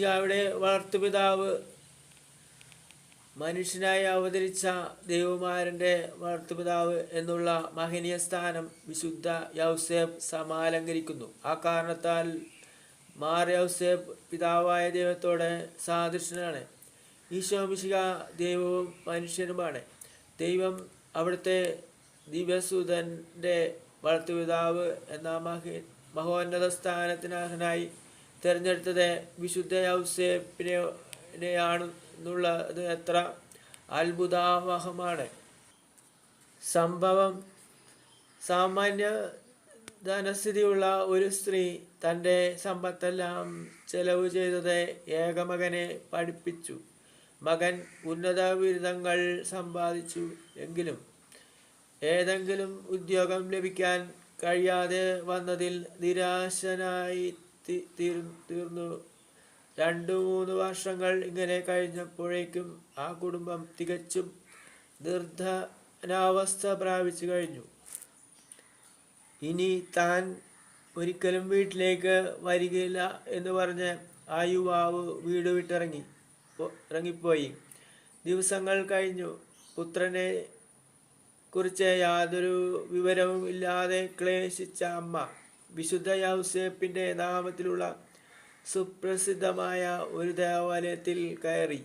മിശിഹായുടെ വളർത്തുപിതാവ്. മനുഷ്യനായി അവതരിച്ച ദൈവമാരന്റെ വളർത്തുപിതാവ് എന്നുള്ള മഹനീയ സ്ഥാനം വിശുദ്ധ യൗസേബ് സമാലങ്കരിക്കുന്നു. ആ കാരണത്താൽ മാർ യൗസേബ് പിതാവായ ദൈവത്തോടെ സാദൃശ്യനാണ്. ഈശോ മിശിഹ ദൈവവും മനുഷ്യനുമാണ്. ദൈവം അവിടുത്തെ ദിവ്യസുധന്റെ വളർത്തുപിതാവ് എന്ന മഹി മഹോന്നത സ്ഥാനത്തിനർഹനായി തിരഞ്ഞെടുത്തത് വിശുദ്ധ യൗസേപ്പിനെയാണെന്നുള്ളത് എത്ര അത്ഭുതാവഹമാണ്. സംഭവം സാമാന്യ ധനസ്ഥിതിയുള്ള ഒരു സ്ത്രീ തന്റെ സമ്പത്തെല്ലാം ചെലവ് ചെയ്തത് ഏകമകനെ പഠിപ്പിച്ചു. മകൻ ഉന്നത ബിരുദങ്ങൾ സമ്പാദിച്ചു എങ്കിലും ഏതെങ്കിലും ഉദ്യോഗം ലഭിക്കാൻ കഴിയാതെ വന്നതിൽ നിരാശനായി തീർന്നു. രണ്ടു മൂന്ന് വർഷങ്ങൾ ഇങ്ങനെ കഴിഞ്ഞപ്പോഴേക്കും ആ കുടുംബം തികച്ചും നിർധനാവസ്ഥ പ്രാപിച്ചു കഴിഞ്ഞു. ഇനി താൻ ഒരിക്കലും വീട്ടിലേക്ക് വരികയില്ല എന്ന് പറഞ്ഞ് ആ യുവാവ് വീട് വിട്ടിറങ്ങി ഇറങ്ങിപ്പോയി. ദിവസങ്ങൾ കഴിഞ്ഞു. പുത്രനെ കുറിച്ച് യാതൊരു വിവരവും ഇല്ലാതെ ക്ലേശിച്ച അമ്മ വിശുദ്ധ യൗസേപ്പിന്റെ നാമത്തിലുള്ള സുപ്രസിദ്ധമായ ഒരു ദേവാലയത്തിൽ കയറി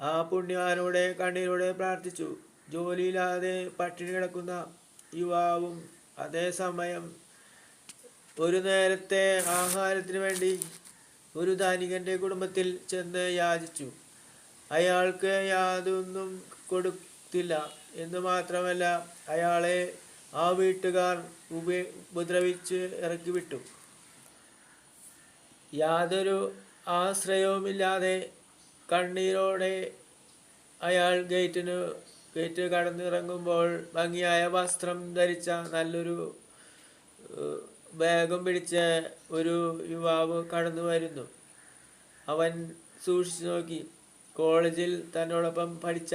ആ പുണ്യവാനോടെ കണ്ണീരോടെ പ്രാർത്ഥിച്ചു. ജോലിയില്ലാതെ പട്ടിണി കിടക്കുന്ന യുവാവും അതേസമയം ഒരു നേരത്തെ ആഹാരത്തിന് വേണ്ടി ഒരു ധനികന്റെ കുടുംബത്തിൽ ചെന്ന് യാചിച്ചു. അയാൾക്ക് യാതൊന്നും കൊടുത്തില്ല. എന്ന് മാത്രമല്ല അയാളെ ആ വീട്ടുകാർ ഉപേ ഉപദ്രവിച്ച് ഇറക്കി വിട്ടു. യാതൊരു ആശ്രയവുമില്ലാതെ കണ്ണീരോടെ അയാൾ ഗേറ്റിന് ഗേറ്റ് കടന്നിറങ്ങുമ്പോൾ ഭംഗിയായ വസ്ത്രം ധരിച്ച നല്ലൊരു ബാഗും പിടിച്ച ഒരു യുവാവ് കടന്നു വരുന്നു. അവൻ സൂക്ഷിച്ചു നോക്കി. കോളേജിൽ തന്നോടൊപ്പം പഠിച്ച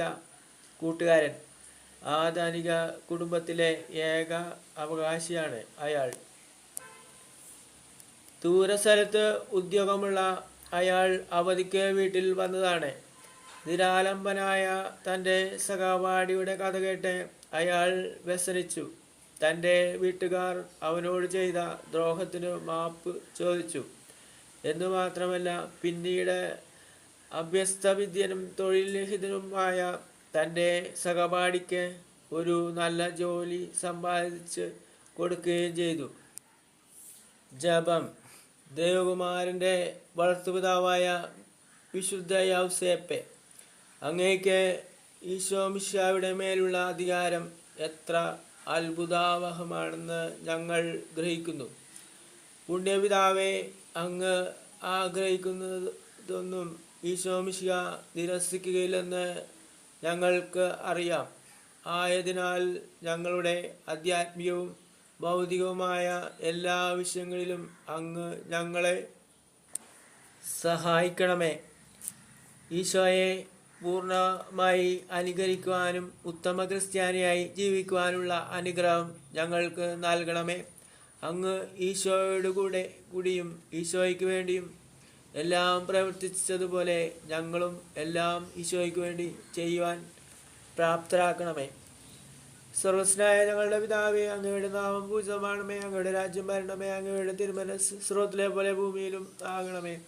കൂട്ടുകാരൻ. ആ ധനിക കുടുംബത്തിലെ ഏക അവകാശിയാണ് അയാൾ. ദൂരസ്ഥലത്ത് ഉദ്യോഗമുള്ള അയാൾ അവധിക്ക് വീട്ടിൽ വന്നതാണ്. നിരാലംബനായ തന്റെ സഹപാഠിയുടെ കഥ കേട്ട് അയാൾ വ്യസനിച്ചു. തന്റെ വീട്ടുകാർ അവനോട് ചെയ്ത ദ്രോഹത്തിനു മാപ്പ് ചോദിച്ചു. എന്നു മാത്രമല്ല പിന്നീട് അഭ്യസ്തവിദ്യനും തൊഴിൽ രഹിതനുമായ തന്റെ സഹപാഠിക്ക് ഒരു നല്ല ജോലി സമ്പാദിച്ച് കൊടുക്കുകയും ചെയ്തു. ജപം. ദേവകുമാരന്റെ വളർത്തുപിതാവായ വിശുദ്ധ യൗസേപ്പെ. അങ്ങേക്ക് ഈശോമിശായുടെ മേലുള്ള അധികാരം എത്ര അത്ഭുതാവഹമാണെന്ന് ഞങ്ങൾ ഗ്രഹിക്കുന്നു. പുണ്യപിതാവെ അങ്ങ് ആഗ്രഹിക്കുന്നതൊന്നും ഈശോമിശിക നിരസിക്കുകയില്ലെന്ന് ഞങ്ങൾക്ക് അറിയാം. ആയതിനാൽ ഞങ്ങളുടെ ആധ്യാത്മികവും ഭൗതികവുമായ എല്ലാ വിഷയങ്ങളിലും അങ്ങ് ഞങ്ങളെ സഹായിക്കണമേ. ഈശോയെ പൂർണമായി അനുകരിക്കുവാനും ഉത്തമ ക്രിസ്ത്യാനിയായി ജീവിക്കുവാനുള്ള അനുഗ്രഹം ഞങ്ങൾക്ക് നൽകണമേ. അങ്ങ് ഈശോയോട് കൂടെ കൂടിയും ഈശോയ്ക്ക് വേണ്ടിയും എല്ലാം പ്രവർത്തിച്ചതുപോലെ ഞങ്ങളും എല്ലാം ഈശോയ്ക്ക് വേണ്ടി ചെയ്യുവാൻ പ്രാപ്തരാക്കണമേ. സർവസ്നായ ഞങ്ങളുടെ പിതാവേ അങ്ങയുടെ നാമം പൂജമാണമേ അങ്ങയുടെ രാജ്യം ഭരണമേ അങ്ങയുടെ തിരുമനസ് സ്രോത്തിലെ പോലെ ഭൂമിയിലും ആകണമേ.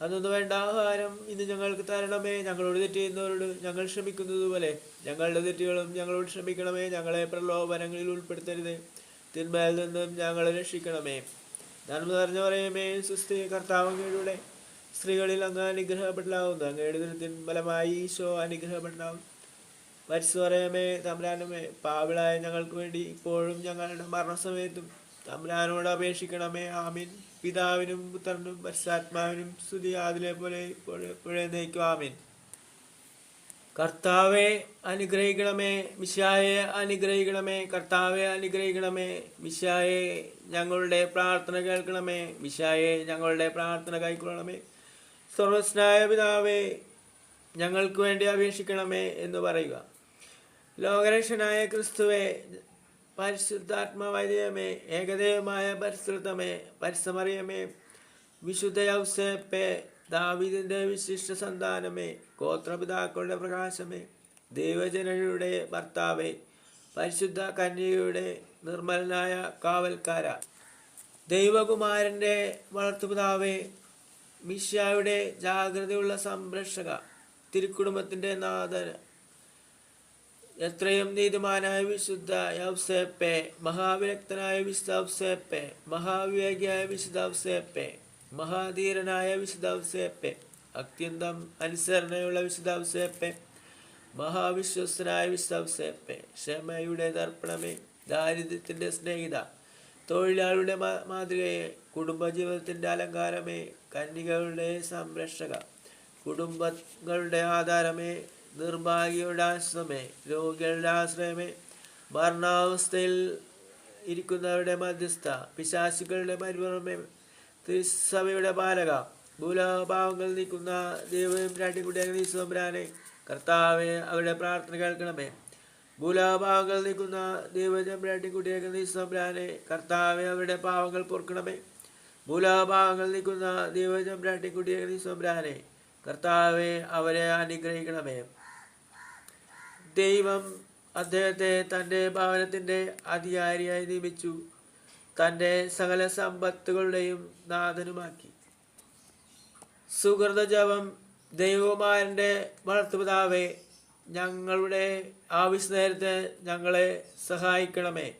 അതൊന്നും വേണ്ട ആഹാരം ഇന്ന് ഞങ്ങൾക്ക് തരണമേ. ഞങ്ങളോട് തെറ്റ് ചെയ്യുന്നവരോട് ഞങ്ങൾ ക്ഷമിക്കുന്നത് പോലെ ഞങ്ങളുടെ തെറ്റുകളും ഞങ്ങളോട് ക്ഷമിക്കണമേ. ഞങ്ങളെ പ്രലോഭനങ്ങളിൽ ഉൾപ്പെടുത്തരുത്. തിന്മയിൽ നിന്നും ഞങ്ങളെ രക്ഷിക്കണമേ. നന്മ നിറഞ്ഞു പറയുമേ സുസ്ഥി കർത്താവങ്ങയുടെ സ്ത്രീകളിൽ അങ്ങ് അനുഗ്രഹപ്പെട്ടാവുന്നു അങ്ങയുടെ ദിനത്തിൻ ഫലമായി ഈശോ അനുഗ്രഹപ്പെട്ടാവും പരിസ്വരമേ തമ്പ്രാനുമേ പാവിളായ ഞങ്ങൾക്ക് വേണ്ടി ഇപ്പോഴും ഞങ്ങളുടെ മരണസമയത്തും തമ്പ്രാനോട് അപേക്ഷിക്കണമേ. ആമീൻ. പിതാവിനും പുത്രനും പരിശാത്മാവിനും സ്തുതി. അതിലെ പോലെ ഇപ്പോഴും നയിക്കും ആമീൻ. കർത്താവെ അനുഗ്രഹിക്കണമേ മിശായെ അനുഗ്രഹിക്കണമേ കർത്താവെ അനുഗ്രഹിക്കണമേ മിശായെ ഞങ്ങളുടെ പ്രാർത്ഥന കേൾക്കണമേ മിശായെ ഞങ്ങളുടെ പ്രാർത്ഥന കൈക്കൊള്ളണമേ. സർവസ്നായ പിതാവേ ഞങ്ങൾക്ക് വേണ്ടി അപേക്ഷിക്കണമേ എന്ന് പറയുക. ലോകരക്ഷനായ ക്രിസ്തുവെ പരിശുദ്ധാത്മവൈദ്യമേ ഏകദേവമായ പരിസൃതമേ പരിസമറിയമേ വിശുദ്ധ ഔസേപ്പേ ദാവിദിന്റെ വിശിഷ്ട സന്താനമേ ഗോത്രപിതാക്കളുടെ പ്രകാശമേ ദൈവജനയുടെ ഭർത്താവേ പരിശുദ്ധ കന്യകയുടെ നിർമ്മലനായ കാവൽക്കാര ദൈവകുമാരന്റെ വളർത്തുപിതാവേ മിഷ്യായുടെ ജാഗ്രതയുള്ള സംരക്ഷക തിരുക്കുടുംബത്തിന്റെ നാഥൻ. എത്രയും നീതിമാനായ വിശുദ്ധ യൗസേപ്പെ മഹാവിരക്തനായ വിശുദ്ധ ഔസേപ്പെ മഹാവിവേകിയായ വിശുദ്ധ ഔസേപ്പെ മഹാധീരനായ വിശുദ്ധ ഔസേപ്പെ അത്യന്തം അനുസരണയുള്ള വിശുദ്ധ ഔസേപ്പെ മഹാവിശ്വസ്തനായ വിശുദ്ധ ഔസേപ്പെ ക്ഷമയുടെ ദർപ്പണമേ ദാരിദ്ര്യത്തിന്റെ സ്നേഹിത തൊഴിലാളിയുടെ മാതൃകയെ കുടുംബജീവിതത്തിന്റെ അലങ്കാരമേ കന്യകളുടെ സംരക്ഷക കുടുംബങ്ങളുടെ ആധാരമേ നിർഭാഗ്യയുടെ ആശ്രമേ രോഗികളുടെ ആശ്രയമേ മരണാവസ്ഥയിൽ ഇരിക്കുന്നവരുടെ മധ്യസ്ഥ പിശാശുക്കളുടെ പരിപൂർണമേ തിരുസഭയുടെ പാലക ഭൂലോഭാവങ്ങൾ നീക്കുന്ന ദൈവം രാട്ടിക്കുട്ടിയായ നീശ്വരാനെ കർത്താവെ അവരുടെ പ്രാർത്ഥന കേൾക്കണമേ. ഭൂലോഭാവങ്ങൾ നിൽക്കുന്ന ദൈവജം രാട്ടിക്കുട്ടിയായ നീശ്വരാനെ കർത്താവെ അവരുടെ പാവങ്ങൾ പൊറുക്കണമേ. ഭൂലാഭാഗങ്ങൾ നിൽക്കുന്ന ദൈവജം രാട്ടിക്കുട്ടിയായ നീശ്വരാനെ കർത്താവെ അവരെ അനുഗ്രഹിക്കണമേ. ദൈവം അദ്ദേഹത്തെ തന്റെ ഭവനത്തിന്റെ അധികാരിയായി നിയമിച്ചു. തന്റെ സകല സമ്പത്തുകളുടെയും നാഥനുമാക്കി. സുഹൃതജപം ദൈവകുമാരന്റെ വളർത്തുപിതാവേ ഞങ്ങളുടെ ആവശ്യ നേരത്തെ ഞങ്ങളെ സഹായിക്കണമേ.